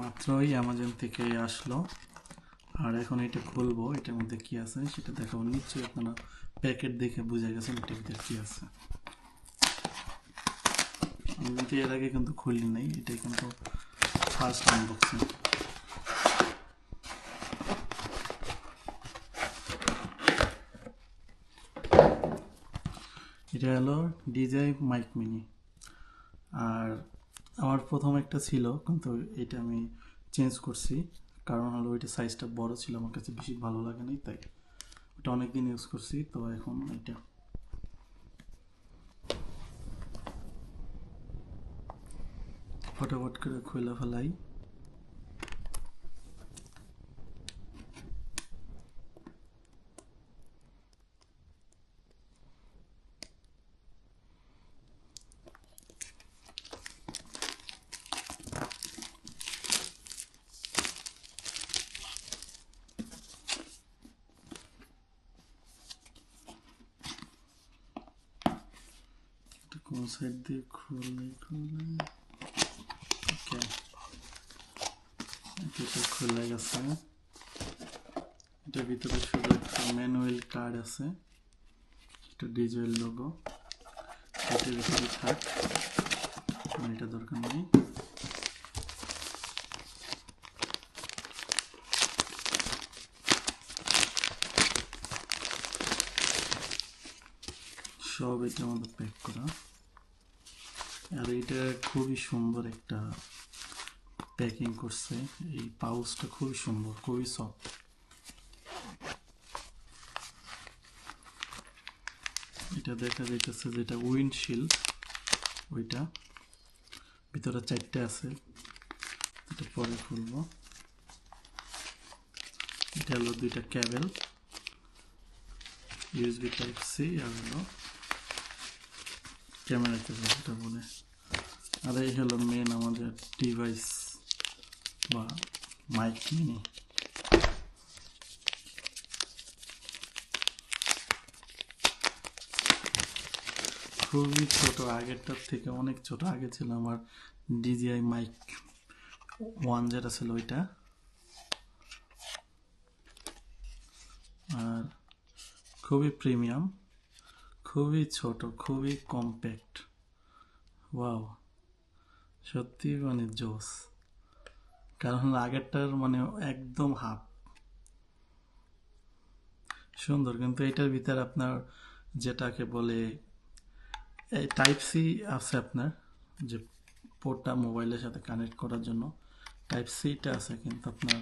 মাত্রই অ্যামাজন থেকে আসলো। আর এখন এটা খুলবো, এটার মধ্যে কি আছে সেটা দেখাবো। নিশ্চয়ই আপনারা প্যাকেট দেখে বুঝে গেছেন এটার ভিতরে কি আছে। আমি কিন্তু এর আগে কিন্তু খুলি নাই এটা কিন্তু ফার্স্ট আনবক্সিং এটা হলো ডিজাই মাইক মিনি আর আমার প্রথম একটা ছিল, কিন্তু এটা আমি চেঞ্জ করছি। কারণ হলো ওইটা সাইজটা বড় ছিল, আমার কাছে বেশি ভালো লাগে নাই, তাই ওটা অনেকদিন ইউজ করছি, তো এখন এটা ফটাফট করে খোলা ফেলাই। কোন সাইড দিয়ে খুলে খুলে ওকে এটা খুলে গেছে। এটার ভিতরে শুধু একটা ম্যানুয়াল কার্ড আছে, একটা ডিজেল লোগো এটার ভিতরে থাক এটা দরকার নেই। সব এটার মধ্যে প্যাক করা। আর এটা খুবই সুন্দর একটা প্যাকিং করছে। এই পাউচটা খুবই সুন্দর, খুবই সফট এটা দেখা যাইতেছে যেটা উইন্ডশিল্ড ওইটা। ভিতরে চারটে আছে, এটা পরে খুলবো। এটা হলো দুইটা ক্যাবেল ইউএসবি টাইপ সি আর হলো ক্যামেরাতে যেটা বলে আর, এই হলো মেন আমাদের ডিভাইস বা মাইক মিনি খুবই ছোট, আগেরটার থেকে অনেক ছোট। আগে ছিল আমার ডিজিআই মাইক ওয়ান যেটা ছিল ওইটা। আর খুবই প্রিমিয়াম খুবই ছোট, খুবই কম্প্যাক্ট ওয়াও সত্যি মানে জোস। কারণ আগেরটার মানে একদম হাফ। সুন্দর, কিন্তু এটার ভিতরে আপনার যেটাকে বলে, এই টাইপ সি আছে আপনার, যে পোর্টটা মোবাইলের সাথে কানেক্ট করার জন্য। টাইপ সিটা আছে, কিন্তু আপনার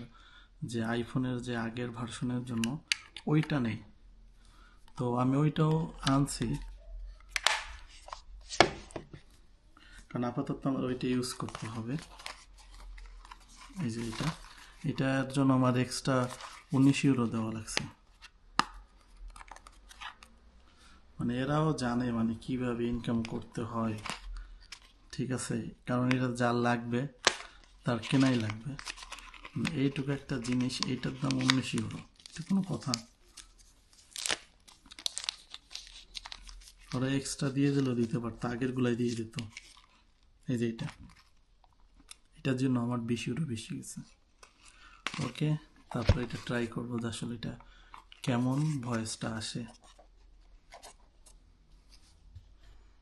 যে আইফোনের যে আগের ভার্সনের জন্য, ওইটা নেই। তো আমি ওইটাও আনছি। কারণ আপাতত আমার ওইটা ইউজ করতে হবে। এই যে এটা। এটার জন্য আমার এক্সট্রা উনিশ ইউরো দেওয়া লাগছে। মানে এরাও জানে মানে কীভাবে ইনকাম করতে হয়। ঠিক আছে? কারণ এটা যা লাগবে, তার কেনাই লাগবে। মানে এইটুকু একটা জিনিস, এইটার দাম উনিশ ইউরো এটা কোনো কথা। ওরা এক্সট্রা দিয়ে দিলেও দিতে পারতো আগের গুলাই দিয়ে দিত। এই যে এটা। এটার জন্য আমার বেশি ওটা বেশি গেছে। ওকে তারপরে এটা ট্রাই করব যে আসলে এটা কেমন ভয়েসটা আসে।